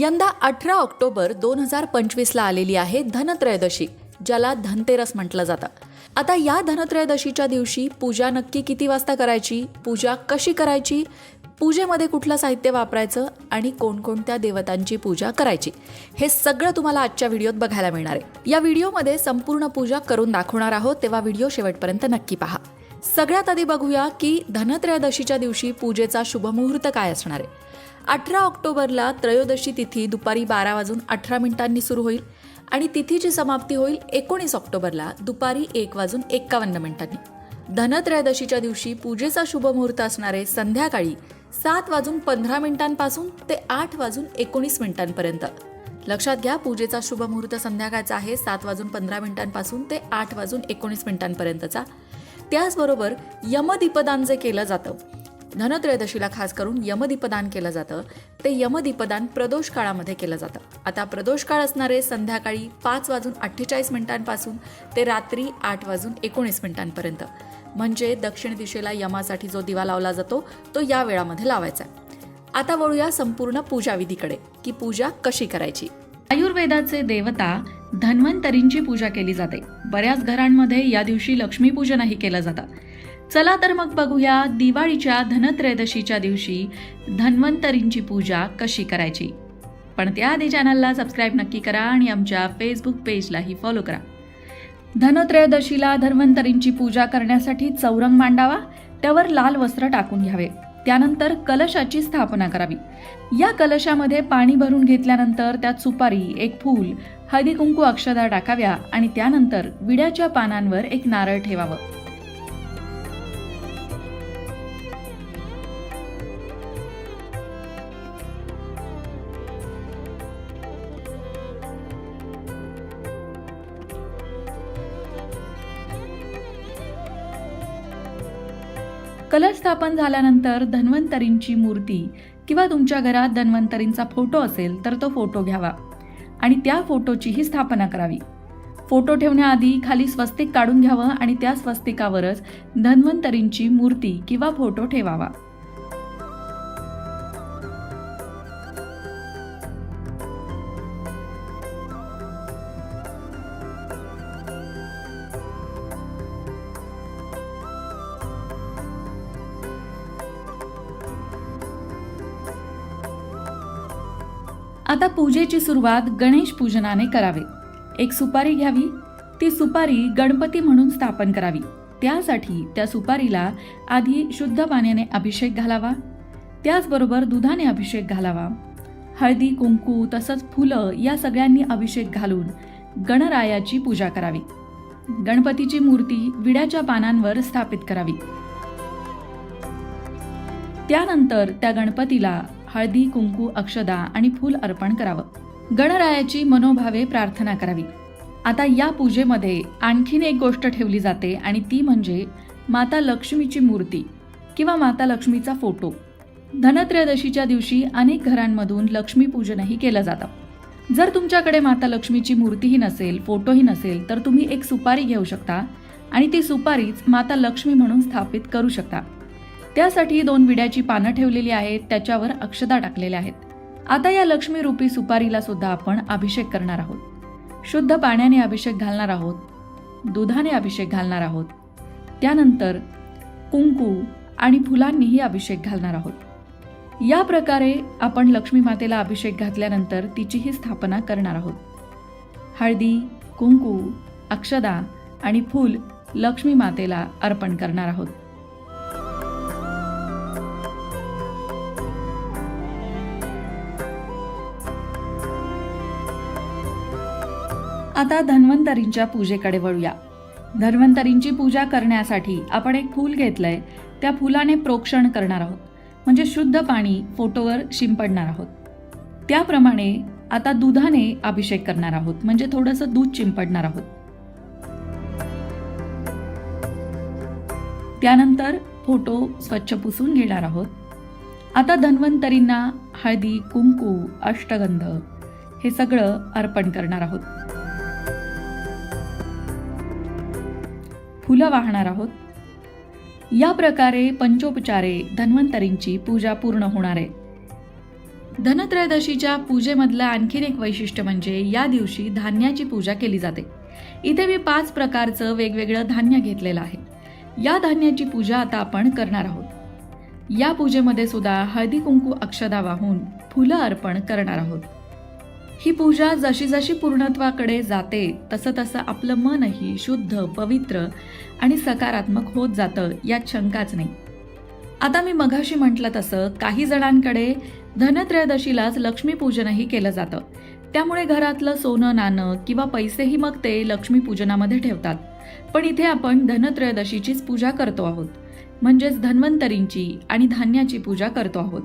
यंदा अठरा ऑक्टोबर दोन हजार पंचवीसला आलेली आहे धनत्रयोदशी ज्याला धनतेरस म्हटलं जातं. आता या धनत्रयोदशीच्या दिवशी पूजा नक्की किती वाजता करायची? पूजा कशी करायची? पूजेमध्ये कुठलं साहित्य वापरायचं? आणि कोणकोणत्या देवतांची पूजा करायची? हे सगळं तुम्हाला आजच्या व्हिडिओत बघायला मिळणार आहे. या व्हिडिओमध्ये संपूर्ण पूजा करून दाखवणार आहोत तेव्हा व्हिडिओ शेवटपर्यंत नक्की पहा. सगळ्यात आधी बघूया की धनत्रयोदशीच्या दिवशी पूजेचा शुभमुहूर्त काय असणार आहे? अठरा ऑक्टोबरला त्रयोदशी तिथी दुपारी बारा वाजून अठरा मिनिटांनी सुरू होईल आणि तिथीची समाप्ती होईल एकोणीस ऑक्टोबरला दुपारी एक वाजून एक्कावन्न मिनिटांनी. धनत्रयोदशीच्या दिवशी पूजेचा शुभमुहूर्त असणारे संध्याकाळी सात वाजून पंधरा मिनिटांपासून ते आठ वाजून एकोणीस मिनिटांपर्यंत. लक्षात घ्या पूजेचा शुभमुहूर्त संध्याकाळचा आहे सात वाजून पंधरा मिनिटांपासून ते आठ वाजून एकोणीस मिनिटांपर्यंतचा. त्याचबरोबर यमदीपदान जे केलं जातं धनत्रयोदशीला खास करून यमदीपदान केलं जातं. ते यमदीपदान प्रदोष काळामध्ये केलं जातं. आता प्रदोष काळ असणारे संध्याकाळी पाच वाजून अठ्ठेचाळीस मिनिटांपासून ते रात्री आठ वाजून एकोणीस मिनिटांपर्यंत. म्हणजे दक्षिण दिशेला यमासाठी जो दिवा लावला जातो तो या वेळामध्ये लावायचा. आता वळूया संपूर्ण पूजाविधीकडे की पूजा कशी करायची? आयुर्वेदाचे देवता धन्वंतरींची पूजा केली जाते. बऱ्याच घरांमध्ये या दिवशी लक्ष्मीपूजनही केलं जातं. चला तर मग बघूया दिवाळीच्या धनत्रयोदशीच्या दिवशी धन्वंतरींची पूजा कशी करायची. पण त्याआधी चॅनलला सबस्क्राईब नक्की करा आणि आमच्या फेसबुक पेजलाही फॉलो करा. धनत्रयोदशीला धन्वंतरींची पूजा करण्यासाठी चौरंग मांडावा त्यावर लाल वस्त्र टाकून घ्यावे. त्यानंतर कलशाची स्थापना करावी. या कलशामध्ये पाणी भरून घेतल्यानंतर त्यात सुपारी एक फूल हळदी कुंकू अक्षदा टाकाव्या आणि त्यानंतर विड्याच्या पानांवर एक नारळ ठेवावं. कलश स्थापन झाल्यानंतर धन्वंतरींची मूर्ती किंवा तुमच्या घरात धन्वंतरींचा फोटो असेल तर तो फोटो घ्यावा. आणि त्या फोटोचीही स्थापना करावी. फोटो ठेवण्याआधी खाली स्वस्तिक काढून घ्यावं आणि त्या स्वस्तिकावरच धन्वंतरींची मूर्ती किंवा फोटो ठेवावा. आता पूजेची सुरुवात गणेश पूजनाने करावे. एक सुपारी घ्यावी. ती सुपारी गणपती म्हणून स्थापन करावी. त्यासाठी त्या सुपारीला आधी शुद्ध पाण्याने अभिषेक घालावा. त्याचबरोबर दुधाने अभिषेक घालावा. हळदी कुंकू तसंच फुलं या सगळ्यांनी अभिषेक घालून गणरायाची पूजा करावी. गणपतीची मूर्ती विड्याच्या पानांवर स्थापित करावी. त्यानंतर त्या गणपतीला हळदी कुंकू अक्षदा आणि फूल अर्पण करावं. गणरायाची मनोभावे प्रार्थना करावी. आता या पूजेमध्ये आणखीन एक गोष्ट ठेवली जाते आणि ती म्हणजे माता लक्ष्मीची मूर्ती किंवा माता लक्ष्मीचा फोटो. धनत्रयोदशीच्या दिवशी अनेक घरांमधून लक्ष्मीपूजनही केलं जातं. जर तुमच्याकडे माता लक्ष्मीची मूर्तीही नसेल फोटोही नसेल तर तुम्ही एक सुपारी घेऊ शकता आणि ती सुपारीच माता लक्ष्मी म्हणून स्थापित करू शकता. त्यासाठी दोन विड्याची पानं ठेवलेली आहेत त्याच्यावर अक्षदा टाकलेल्या आहेत. आता या लक्ष्मी रूपी सुपारीला सुद्धा आपण अभिषेक करणार आहोत. शुद्ध पाण्याने अभिषेक घालणार आहोत दुधाने अभिषेक घालणार आहोत. त्यानंतर कुंकू आणि फुलांनीही अभिषेक घालणार आहोत. या प्रकारे आपण लक्ष्मी मातेला अभिषेक घातल्यानंतर तिचीही स्थापना करणार आहोत. हळदी कुंकू अक्षदा आणि फूल लक्ष्मी मातेला अर्पण करणार आहोत. आता धन्वंतरींच्या पूजेकडे वळूया. धन्वंतरींची पूजा करण्यासाठी आपण एक फूल घेतलंय. त्या फुलाने प्रोक्षण करणार आहोत. म्हणजे शुद्ध पाणी फोटोवर शिंपडणार आहोत. त्याप्रमाणे आता दुधाने अभिषेक करणार आहोत. म्हणजे थोडंसं दूध चिंपडणार आहोत. त्यानंतर फोटो स्वच्छ पुसून घेणार आहोत. आता धन्वंतरींना हळदी कुंकू अष्टगंध हे सगळं अर्पण करणार आहोत. फुलं वाहणार आहोत. या प्रकारे पंचोपचारे धन्वंतरींची पूजा पूर्ण होणार आहे. धनत्रयोदशीच्या पूजेमधलं आणखीन एक वैशिष्ट्य म्हणजे या दिवशी धान्याची पूजा केली जाते. इथे मी पाच प्रकारचं वेगवेगळं धान्य घेतलेलं आहे. या धान्याची पूजा आता आपण करणार आहोत. या पूजेमध्ये सुद्धा हळदी कुंकू अक्षदा वाहून फुलं अर्पण करणार आहोत. ही पूजा जशी जशी पूर्णत्वाकडे जाते तसं तसं आपलं मनही शुद्ध पवित्र आणि सकारात्मक होत जातं यात शंकाच नाही. आता मी मघाशी म्हटलं तसं काही जणांकडे धनत्रयोदशीलाच लक्ष्मीपूजनही केलं जातं. त्यामुळे घरातलं सोनं नाणं किंवा पैसेही मग ते लक्ष्मीपूजनामध्ये ठेवतात. पण इथे आपण धनत्रयोदशीचीच पूजा करतो आहोत. म्हणजेच धन्वंतरींची आणि धान्याची पूजा करतो आहोत.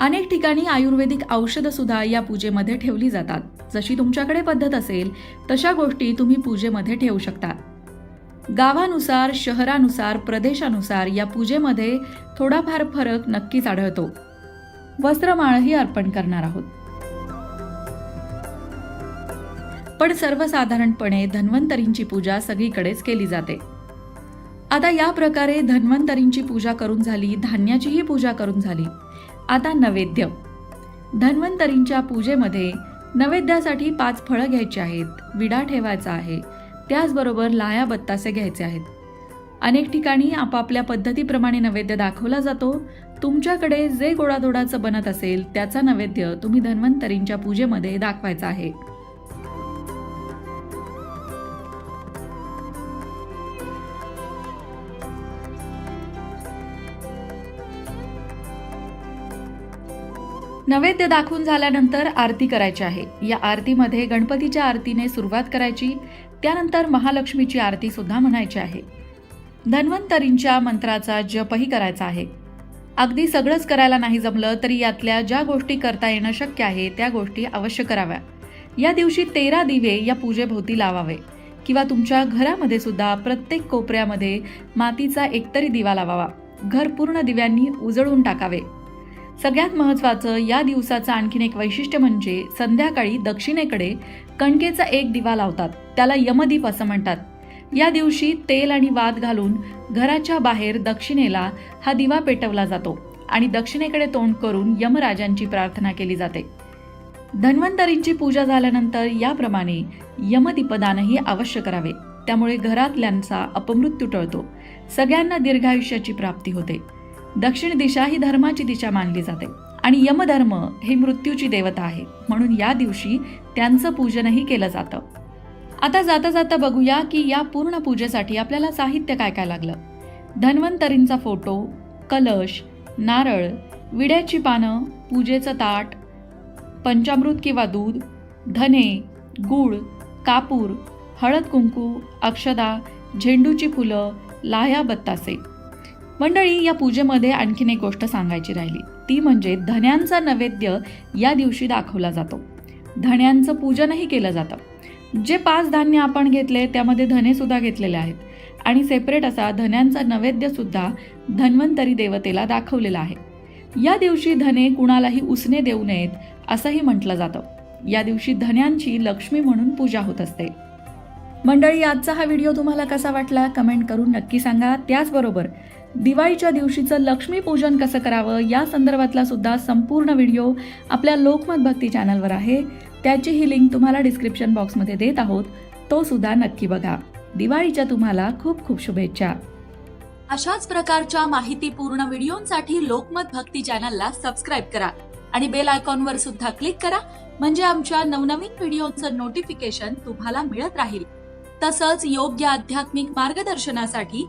अनेक ठिकाणी आयुर्वेदिक औषधं सुद्धा या पूजेमध्ये ठेवली जातात. जशी तुमच्याकडे पद्धत असेल तशा गोष्टी तुम्ही पूजेमध्ये ठेवू शकता. गावानुसार शहरानुसार प्रदेशानुसार या पूजेमध्ये थोडाफार फरक नक्कीच आढळतो. वस्त्रमाळही अर्पण करणार आहोत. पण सर्वसाधारणपणे धन्वंतरींची पूजा सगळीकडेच केली जाते. आता या प्रकारे धन्वंतरींची पूजा करून झाली धान्याचीही पूजा करून झाली. आता नैवेद्य. धन्वंतरींच्या पूजेमध्ये नैवेद्यासाठी पाच फळं घ्यायची आहेत विडा ठेवायचा आहे त्याचबरोबर लाया बत्तासे घ्यायचे आहेत. अनेक ठिकाणी आपापल्या पद्धतीप्रमाणे नैवेद्य दाखवला जातो. तुमच्याकडे जे गोडाधोडाचं बनत असेल त्याचा नैवेद्य तुम्ही धन्वंतरींच्या पूजेमध्ये दाखवायचा आहे. नैवेद्य दाखवून झाल्यानंतर आरती करायची आहे. या आरतीमध्ये गणपतीच्या आरतीने सुरुवात करायची त्यानंतर महालक्ष्मीची आरती सुद्धा म्हणायची आहे. धन्वंतरींच्या मंत्राचा जपही करायचा आहे. अगदी सगळंच करायला नाही जमलं तरी यातल्या ज्या गोष्टी करता येणं शक्य आहे त्या गोष्टी अवश्य कराव्या. या दिवशी तेरा दिवे या पूजेभोवती लावावे किंवा तुमच्या घरामध्ये सुद्धा प्रत्येक कोपऱ्यामध्ये मातीचा एकतरी दिवा लावावा. घर पूर्ण दिव्यांनी उजळून टाकावे. सगळ्यात महत्त्वाचं या दिवसाचं आणखीन एक वैशिष्ट्य म्हणजे संध्याकाळी दक्षिणेकडे कणकेचा एक दिवा लावतात. त्याला यमदीप असं म्हणतात. या दिवशी तेल आणि वात घालून घराच्या बाहेर दक्षिणेला हा दिवा पेटवला जातो आणि दक्षिणेकडे तोंड करून यमराजांची प्रार्थना केली जाते. धन्वंतरींची पूजा झाल्यानंतर याप्रमाणे यमदीपदानही अवश्य करावे. त्यामुळे घरातल्यांचा अपमृत्यू टळतो. सगळ्यांना दीर्घायुष्याची प्राप्ती होते. दक्षिण दिशा ही धर्माची दिशा मानली जाते. आणि यमधर्म हे मृत्यूची देवता आहे. म्हणून या दिवशी त्यांचं पूजनही केलं जातं. आता जाता जाता बघूया की या पूर्ण पूजेसाठी आपल्याला साहित्य काय काय लागलं. धन्वंतरींचा फोटो कलश नारळ विड्याची पानं पूजेचं ताट पंचामृत किंवा दूध धने गूळ कापूर हळद कुंकू अक्षदा झेंडूची फुलं लाह्या बत्तासे. मंडळी या पूजेमध्ये आणखीन एक गोष्ट सांगायची राहिली. ती म्हणजे धन्यांचा नैवेद्य या दिवशी दाखवला जातो. धन्यांचं पूजनही केलं जातं. जे पाच धान्य आपण घेतले त्यामध्ये धने सुद्धा घेतलेले आहेत. आणि सेपरेट असा धन्यांचा नैवेद्य सुद्धा धन्वंतरी देवतेला दाखवलेला आहे. या दिवशी धने कुणालाही उसने देऊ नयेत असंही म्हटलं जातं. या दिवशी धन्यांची लक्ष्मी म्हणून पूजा होत असते. मंडळी आजचा हा व्हिडिओ तुम्हाला कसा वाटला? कमेंट करून नक्की सांगा. त्याचबरोबर दिवाळीच्या दिवशीचं लक्ष्मीपूजन कसं करावं या संदर्भातला सुद्धा संपूर्ण व्हिडिओ आपल्या लोकमत भक्ती चॅनलवर आहे. त्याची ही लिंक तुम्हाला डिस्क्रिप्शन बॉक्समध्ये देत आहोत. तो सुद्धा नक्की बघा. दिवाळीच्या तुम्हाला खूप खूप शुभेच्छा. अशाच प्रकारच्या माहितीपूर्ण व्हिडिओंसाठी लोकमत भक्ती चॅनलला सबस्क्राईब करा आणि बेल आयकॉनवर सुद्धा क्लिक करा. म्हणजे आमच्या नवनवीन व्हिडिओचं नोटिफिकेशन तुम्हाला मिळत राहील. तसंच योग्य आध्यात्मिक मार्गदर्शनासाठी